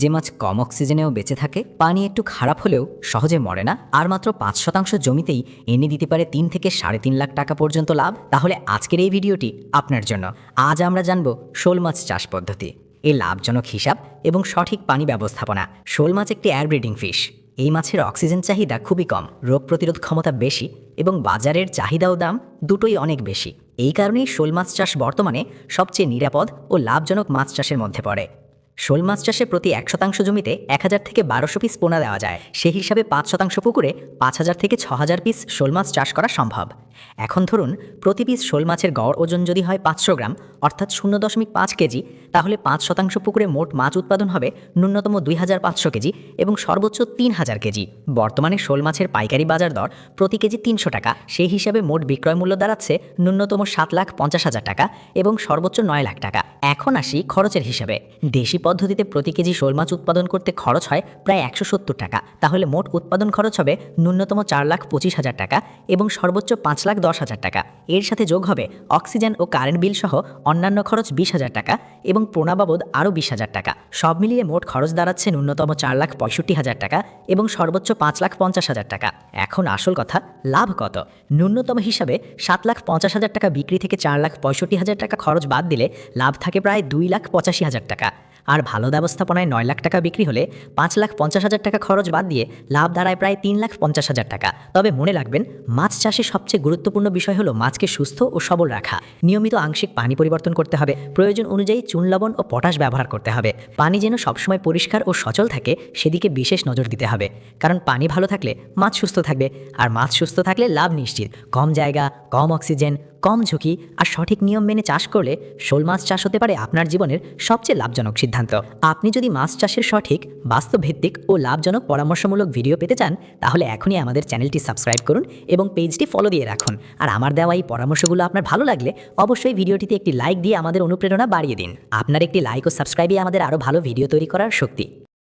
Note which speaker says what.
Speaker 1: যে মাছ কম অক্সিজেনেও বেঁচে থাকে পানি একটু খারাপ হলেও সহজে মরে না। আর মাত্র পাঁচ শতাংশ জমিতেই এনে দিতে পারে তিন থেকে সাড়ে তিন লাখ টাকা পর্যন্ত লাভ। তাহলে আজকের এই ভিডিওটি আপনার জন্য। আজ আমরা জানব শোল মাছ চাষ পদ্ধতি। এই লাভজনক হিসাব এবং সঠিক পানি ব্যবস্থাপনা। শোল মাছ একটি এয়ার ব্রিডিং ফিশ এই মাছের অক্সিজেন চাহিদা খুবই কম, রোগ প্রতিরোধ ক্ষমতা বেশি এবং বাজারের চাহিদা ও দাম দুটোই অনেক বেশি। এই কারণেই শোল মাছ চাষ বর্তমানে সবচেয়ে নিরাপদ ও লাভজনক মাছ চাষের মধ্যে পড়ে। শোল মাছ চাষে প্রতি এক শতাংশ জমিতে এক হাজার থেকে বারোশো পিস পোনা দেওয়া যায়। সেই হিসাবে পাঁচ শতাংশ পুকুরে পাঁচ হাজার থেকে ছ হাজার পিস শোল মাছ চাষ করা সম্ভব। এখন ধরুন, প্রতি পিস শোল মাছের গড় ওজন যদি হয় পাঁচশো গ্রাম, অর্থাৎ শূন্য দশমিক পাঁচ কেজি, তাহলে পাঁচ শতাংশ পুকুরে মোট মাছ উৎপাদন হবে ন্যূনতম দুই হাজার পাঁচশো কেজি এবং সর্বোচ্চ তিন হাজার কেজি। বর্তমানে শোল মাছের পাইকারি বাজার দর প্রতি কেজি তিনশো টাকা। সেই হিসাবে মোট বিক্রয় মূল্য দাঁড়াচ্ছে ন্যূনতম সাত লাখ পঞ্চাশ হাজার টাকা এবং সর্বোচ্চ নয় লাখ টাকা। এখন আসি খরচের হিসাবে। দেশি পদ্ধতিতে প্রতি কেজি শোল মাছ উৎপাদন করতে খরচ হয় প্রায় একশো সত্তর টাকা। তাহলে মোট উৎপাদন খরচ হবে ন্যূনতম চার লাখ পঁচিশ হাজার টাকা এবং সর্বোচ্চ পাঁচ লাখ দশ হাজার টাকা। এর সাথে যোগ হবে অক্সিজেন ও কারেন্ট বিল সহ অন্যান্য খরচ বিশ হাজার টাকা এবং প্রণা বাবদ আরও বিশ হাজার টাকা। সব মিলিয়ে মোট খরচ দাঁড়াচ্ছে ন্যূনতম চার লাখ পঁয়ষট্টি হাজার টাকা এবং সর্বোচ্চ পাঁচ লাখ পঞ্চাশ হাজার টাকা। এখন আসল কথা, লাভ কত? ন্যূনতম হিসাবে সাত লাখ পঞ্চাশ হাজার টাকা বিক্রি থেকে চার লাখ পঁয়ষট্টি হাজার টাকা খরচ বাদ দিলে লাভ থাকে প্রায় দুই লাখ পঁচাশি হাজার টাকা। আর ভালো ব্যবস্থাপনায় নয় লাখ টাকা বিক্রি হলে পাঁচ লাখ পঞ্চাশ হাজার টাকা খরচ বাদ দিয়ে লাভ দাঁড়ায় প্রায় তিন লাখ পঞ্চাশ হাজার টাকা। তবে মনে রাখবেন, মাছ চাষে সবচেয়ে গুরুত্বপূর্ণ বিষয় হলো মাছকে সুস্থ ও সবল রাখা। নিয়মিত আংশিক পানি পরিবর্তন করতে হবে। প্রয়োজন অনুযায়ী চুন, লবণ ও পটাশ ব্যবহার করতে হবে। পানি যেন সবসময় পরিষ্কার ও সচল থাকে, সেদিকে বিশেষ নজর দিতে হবে। কারণ পানি ভালো থাকলে মাছ সুস্থ থাকবে। আর মাছ সুস্থ থাকলে লাভ নিশ্চিত। কম জায়গা, কম অক্সিজেন কম ঝুঁকি আর সঠিক নিয়ম মেনে চাষ করলে শোল মাছ চাষ হতে পারে আপনার জীবনের সবচেয়ে লাভজনক সিদ্ধান্ত। আপনি যদি মাছ চাষের সঠিক, বাস্তবভিত্তিক ও লাভজনক পরামর্শমূলক ভিডিও পেতে চান, তাহলে এখনই আমাদের চ্যানেলটি সাবস্ক্রাইব করুন এবং পেজটি ফলো দিয়ে রাখুন। আর আমার দেওয়া এই পরামর্শগুলো আপনার ভালো লাগলে অবশ্যই ভিডিওটিতে একটি লাইক দিয়ে আমাদের অনুপ্রেরণা বাড়িয়ে দিন। আপনার একটি লাইক ও সাবস্ক্রাইবই আমাদের আরও ভালো ভিডিও তৈরি করার শক্তি।